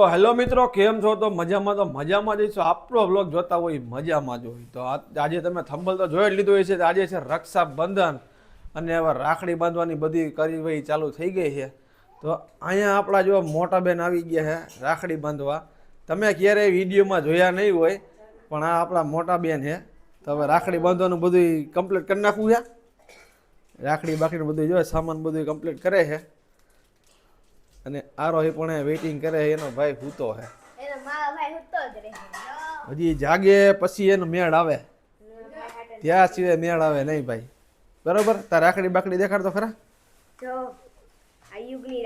તો હેલો મિત્રો, કેમ છો? તો મજામાં તો મજામાં જઈશું આપણો બ્લોગ જોતા હોય મજામાં જ હોય. તો આજે તમે થંભલ તો જોઈ જ લીધું હોય છે આજે છે રક્ષાબંધન અને હવે રાખડી બાંધવાની બધી કાર્યવાહી ચાલુ થઈ ગઈ છે. તો અહીંયા આપણા જો મોટા બેન આવી ગયા છે રાખડી બાંધવા. તમે ક્યારેય વિડીયોમાં જોયા નહીં હોય, પણ આ આપણા મોટા બેન છે. તો હવે રાખડી બાંધવાનું બધું કમ્પ્લીટ કરી નાખવું છે. રાખડી બાકીનું બધું જો સામાન બધું કમ્પ્લીટ કરે છે. અને આરોહી પણ વેઇટિંગ કરે છે એનો ભાઈ હૂતો હે. એનો મારો ભાઈ હુતો જ રહે હજી જાગે પછી એનો મેળ આવે. ત્યાં સિવાય મેળ આવે નહીં ભાઈ. બરોબર? તાર રાખડી બાકડી દેખાડ તો ખરા? જો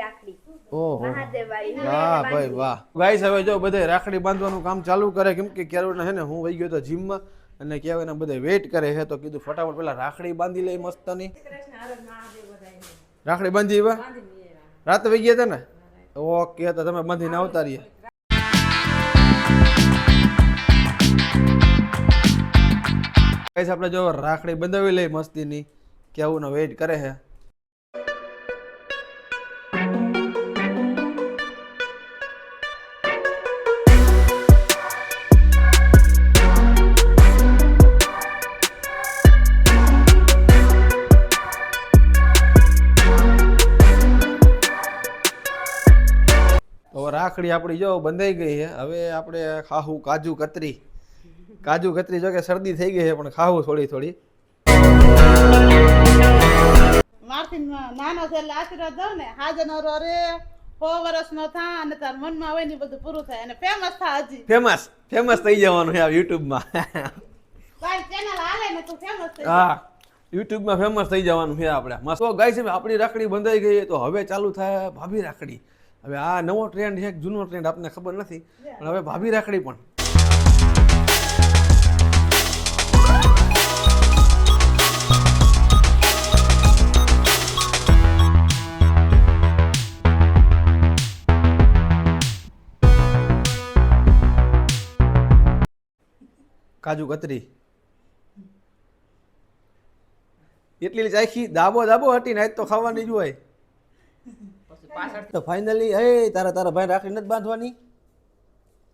રાખડી. ઓહો. મહાદેવ વાળી વાહ ભાઈ વાહ. ગાઈસ હવે જો બધે રાખડી બાંધવાનું કામ ચાલુ કરે કેમ કે ક્યારે હે ને હું વહી ગયો તો જીમમાં અને કહેવાય બધે વેઇટ કરે છે તો કીધું ફટાફટ પેલા રાખડી બાંધી લઈ મસ્તની. રાખડી બાંધી એવા? રાતે વહી ગયા હતા ને? ઓકે, તો તમે બાંધીને આવતા રહીએ ગાઈસ, આપણે જો રાખડી બંધાવી લઈ મસ્તીની કેવું વેઇટ કરે છે. રાખડી આપણી જો બંધાઈ ગઈ છે હવે આપણે ખાવું કાજુ કતરી. કાજુ કતરી જો કે શરદી થઈ ગઈ છે પણ ખાવું થોડી થોડી. માર્થિન નાનો છે એટલે આશીર્વાદ દઉં ને. હાજર રે સો વર્ષ નો થા અને તાર મનમાં હોય ને બધું પૂરું થાય. અને ફેમસ થા હજી. ફેમસ ફેમસ થઈ જવાનું છે આ યુટ્યુબમાં તારી ચેનલ હાલે ને તું ફેમસ થઈ હા યુટ્યુબમાં ફેમસ થઈ જવાનું છે આપણે. મસ્ત. ગાય છે આપણી રાખડી બંધાઈ ગઈ તો હવે ચાલુ થાય ભાભી રાખડી. હવે આ નવો ટ્રેન્ડ છે જૂનો ટ્રેન્ડ આપને ખબર નથી. પણ હવે ભાભી રાખડી પણ. કાજુ કતરી. એટલી ચાખી દાબો દાબો હટીને આજ તો ખાવાની જ હોય. તો ફાઇનલી હે તારા તારા ભાઈ રાખડી નથી બાંધવાની?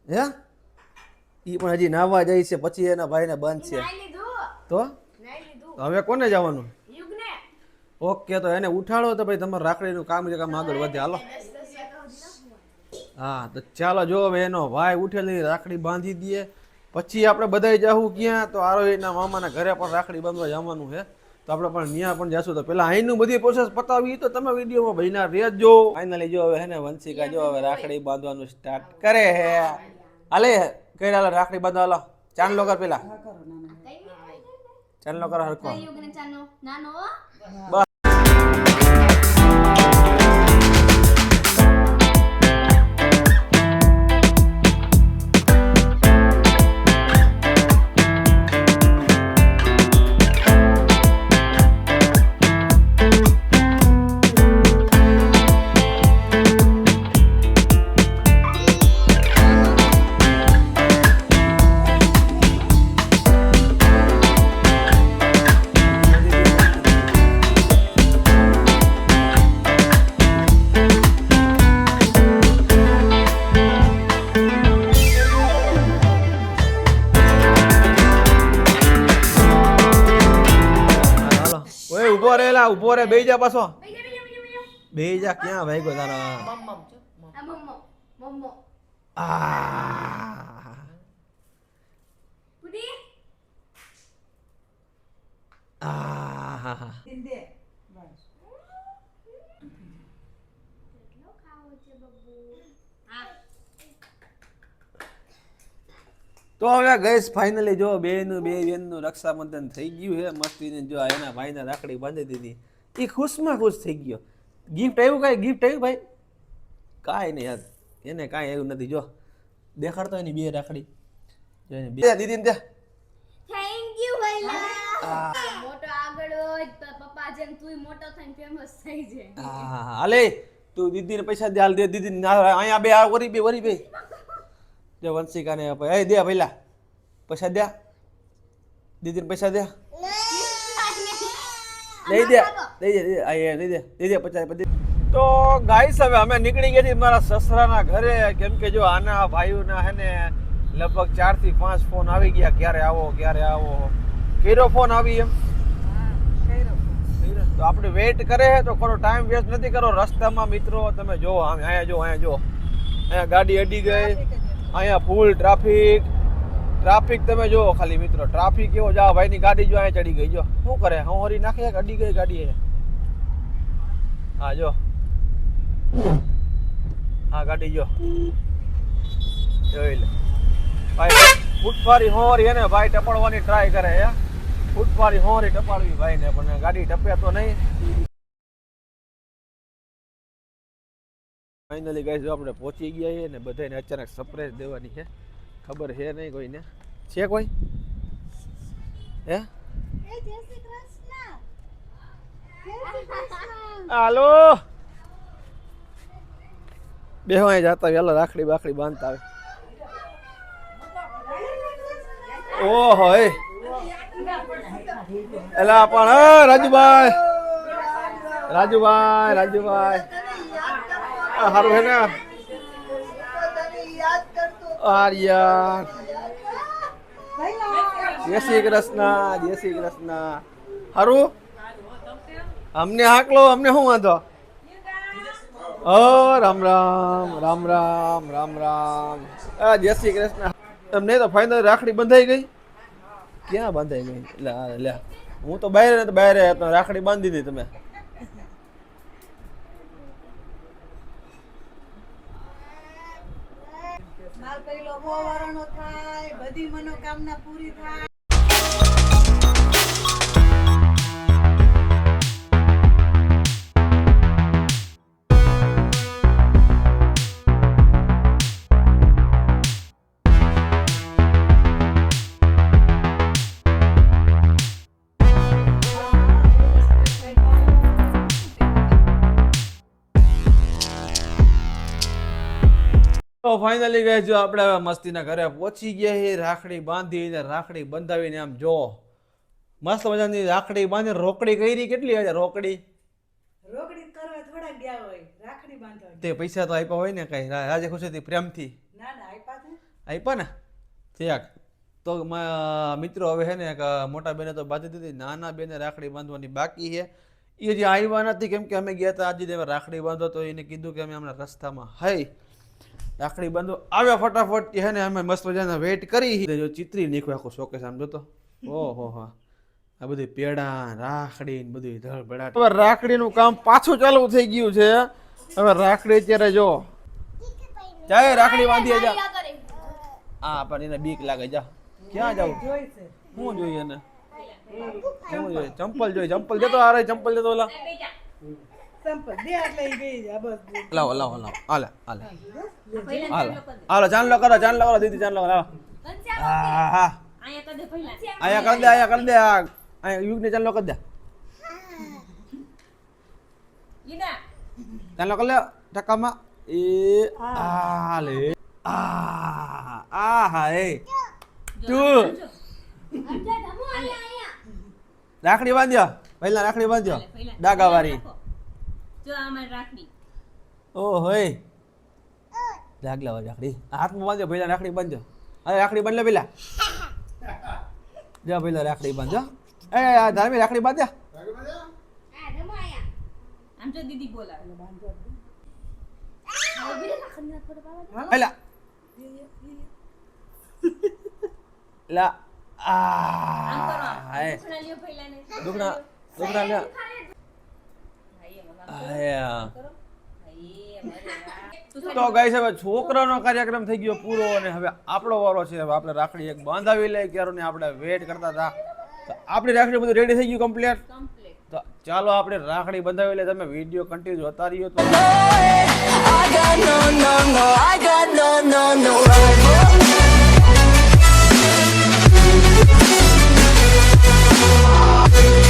હે? એ પણ હજી નાવા જાય છે પછી એના ભાઈને બાંધશે. નાઈ તો? નાઈ લીધું. તો હવે કોને જવાનું? યુગને. ઓકે તો એને ઉઠાડો તો ભાઈ તમારે રાખડીનું કામ છે કામ આગળ વધે. હાલો. હા તો ચાલો જો હવે એનો ભાઈ ઉઠેલી રાખડી બાંધી દઈએ પછી આપણે બધાય જાવું ક્યાં? તો આરોહીના મામાના ઘરે પણ રાખડી બાંધવા જવાનું છે. તો આપણે પણ ત્યાં પણ જશું. તો પેલા અહીંનું બધી પ્રોસેસ પતાવી તો તમે વિડીયોમાં ભાઈના રહેજો. ફાઇનલી જો હવે હે ને વંશિકા જો હવે રાખડી બાંધવાનું સ્ટાર્ટ કરે હે. હાલે કઈ રહ્યા રાખડી બાંધવા હાલો. ચાંદલો કર પેલા. ચાંદલો કર હરખો. બસ. ઓય ઊભો રે લા ઊભો રે બેહી જા પાછો બીજા બીજા બીજા બીજા બેહી જા ક્યાં ભાઈ તારા આ મમ્મો મમ્મો આ પુડી આ કેટલો ખાવો છે બબ્બુ હા તો હવે ગઈસ ફાઇનલી જો બેનું બે બેનનું રક્ષાબંધન થઈ ગયું હે મસ્તીને જો એના ભાઈને રાખડી બાંધી દીધી. એ ખુશમાં ખુશ થઈ ગયો. ગિફ્ટ આવ્યું કાંઈ? ગિફ્ટ આવ્યું ભાઈ? કાંઈ નહીં યાર. એને કાંઈ આવ્યું નથી. જો દેખાડતો એની બે રાખડી. જો એને બે. દીદીને ત્યાં થેન્ક યુ ભૈલા મોટો આગળ હોય તો પપ્પા જેમ તું મોટો થઈને ફેમસ થઈ જાય. હા હાલે તું દીદીને પૈસા દે હાલ દે. દીદીને ના, અહીંયા બે આ વરી બે વરી બે. જો વંશિકાને એ દે પહેલા પૈસા દે. દીદીને પૈસા દે. દઈ દે. દઈ દે દઈ દે દઈ દે દે પચાસ તો ગાઈસ હવે અમે નીકળી ગયા છીએ મારા સસરાના ઘરે. કેમ કે જો આના ભાઈઓના હે ને લગભગ ચારથી પાંચ ફોન આવી ગયા. ક્યારે આવો ક્યારે આવો. કેરો ફોન આવી એમ. તો આપણે વેઇટ કરે છે તો ખરો ટાઈમ વેસ્ટ નથી કરો. રસ્તામાં મિત્રો તમે જો અહીંયા જો અહીંયા જો અહીંયા ગાડી અડી ગઈ. અહીંયા ફૂલ ટ્રાફિક ટ્રાફિક તમે જો ખાલી મિત્રો ટ્રાફિક એવો જા ભાઈની ગાડી જો અહીંયા ચડી ગઈ, જો. શું કરે? હું હરી નાખી અડી ગઈ ગાડી હા, જો. હા, ગાડી જો. જોઈ લે. ભાઈ ફૂટફારી હોરી એને ભાઈ ટપાડવાની ટ્રાય કરે, હે? ફૂટફારી હોરી ટપાડવી ભાઈને, પણ ગાડી ટપે તો નહીં. ફાઇનલી ગાય જો આપણે પહોંચી ગયા છીએ ને બધાને અચાનક સરપ્રાઈઝ દેવાની છે. ખબર છે નહીં કોઈને. છે કોઈ? હે? હાલો. બેહો અહીં જતા વેલા રાખડી બાખડી બાંધતા આવે. ઓહો એ. એલા પણ હા રાજુભાઈ. રાજુભાઈ રાજુભાઈ. હારું હે ને? આર્યન જય શ્રી કૃષ્ણ જય શ્રી કૃષ્ણ. હારું? અમને હાકલો અમને શું વાંધો? ઓ રામ રામ રામ રામ રામ રામ. જય શ્રી કૃષ્ણ. તમને તો ફાઇનલ રાખડી બંધાઈ ગઈ? ક્યાં બંધાઈ ગઈ? લે લે. હું તો બહાર તો બહાર રાખડી બાંધી દીધી તમે. માલ થાય બધી મનોકામના પૂરી થાય. તો ફાઇનલી ગઈ જો આપણે હવે મસ્તીના ઘરે પહોંચી ગયા છે રાખડી બાંધીને રાખડી બંધાવીને આમ જો મસ્ત મજાની રાખડી બાંધી રોકડી કરી કેટલી આજે રોકડી? તે પૈસા તો આપ્યા હોય ને કઈ રાજે ખુશીથી પ્રેમથી? આપ્યા ને? ત્યાગ તો મિત્રો હવે છે ને મોટા બેને તો બાંધી દીધી નાના બેને રાખડી બાંધવાની બાકી છે. એ જે આવ્યા નથી કેમ કે અમે ગયા હતા આજે રાખડી બાંધો તો એને કીધું કે અમે હમણાં રસ્તામાં હઈ. રાખડી બાંધો. આવ્યા ફટાફટ. હે ને અમે મસ્ત મજાના વેઇટ કરી. જો ચિત્રી નીકળ્યો આખું શોકેસ આમ જોતો ઓહો હા. આ બધી પેડા રાખડી ને બધું ધડબડાટ હવે રાખડીનું કામ પાછું ચાલુ થઈ ગયું છે. હવે રાખડી અત્યારે જો. જાય રાખડી બાંધી જા હા પણ એને બીક લાગે. જા. ક્યાં જાવ શું જોઈએ એને? શું જોઈએ? ચંપલ જોઈએ. ચંપલ દેતો આ ચંપલ દેતો ઓલા. લાવો લાવો લાવો. હાલે હાલે. હાલો. હાલો ચાંદલો કરો ચાંદલો કરો દીદી ચાંદલો કરો હા હા અહીંયા કરી દે અહીંયા કરી દે આ અહીંયા યુગને ચાંદલો કરી દે. ચાંદલો કરી લે ટકામાં. એ આ લે આ આ હા એ તું રાખડી બાંધ્યો. પહેલા રાખડી બાંધ્યો. ડાગા જો આમાં રાખડી. ઓ હોય ડાગલા વાળી રાખડી. હાથમાં બાંધ્યો પહેલા રાખડી બાંધ્યો અરે રાખડી બાંધ પેલા જા પેલા રાખડી બાંધ્યો એ ધાર્મી રાખડી બાંધ્યા આમ જો દીદી બોલાવે. પેલા લા. આ. દુખણા દુખણા દુખણા લે આયા તો ગાઈસ હવે છોકરાનો કાર્યક્રમ થઈ ગયો પૂરો અને હવે આપણો વારો છે. હવે આપણે રાખડી એક બાંધાવી લઈએ ક્યારે ને આપણે વેટ કરતા હતા. તો આપણી રાખડી બધું રેડી થઈ ગયું કમ્પ્લીટ તો ચાલો આપણે રાખડી બંધાવી લઈએ. તમે વીડિયો કન્ટિન્યુ જોતા રહ્યો તો Thank got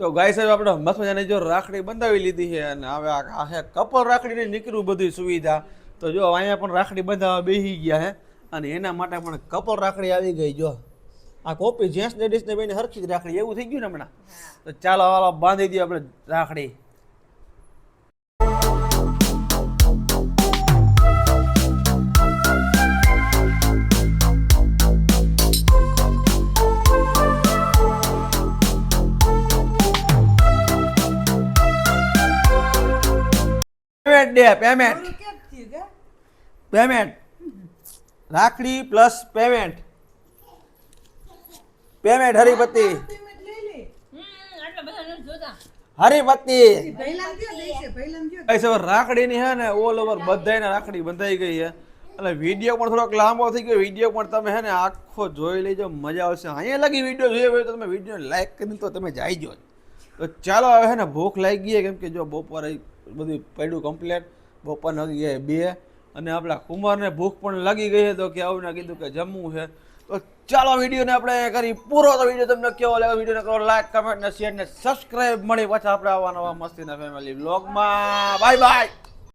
તો ગાય સાહેબ આપણે મસ્ત મજાની જો રાખડી બંધાવી લીધી છે અને હવે આ આ છે કપલ રાખડીની નીકળ્યું બધી સુવિધા. તો જો અહીંયા પણ રાખડી બંધાવવા બેસી ગયા હે અને એના માટે પણ કપલ રાખડી આવી ગઈ જો. આ કોપી જેન્ટ્સ લેડીઝને બેને હરખી જ રાખડી, એવું થઈ ગયું ને હમણાં? તો ચાલો, હાલો, બાંધી દઈએ આપણે રાખડી. પેમેન્ટ દે પેમેન્ટ. પેમેન્ટ. રાખડી પ્લસ પેમેન્ટ. પેમેન્ટ હરિપતિ. પેમેન્ટ લઈ લે. હરિપતિ. રાખડી રાખડીની હે ને ઓલ ઓવર બધાયને રાખડી બંધાઈ ગઈ હે. અને વીડિયો પણ થોડોક લાંબો થઈ ગયો વીડિયો પણ તમે હે ને આખો જોઈ લેજો મજા આવશે. અહીંયા લગી વીડિયો જોયો હોય તો તમે વીડિયો લાઈક કરી તો તમે જાય જો. તો ચાલો હવે હે ને ભૂખ લાગી ગઈ કેમ કે જો બપોરે બધું પડ્યું કમ્પ્લેટ બપોર લાગી ગયા બે. અને આપણા કુમારને ભૂખ પણ લાગી ગઈ હતો કે આવું કીધું કે જમવું છે. તો ચાલો વિડીયોને આપણે કરી પૂરો તો વીડિયો તમને કેવો લાગે વિડીયોને કરો લાઈક કમેન્ટ ને શેર ને સબસ્ક્રાઇબ મળી પાછા આપણે આવા નવા મસ્તીના ફેમિલી બ્લોગમાં બાય બાય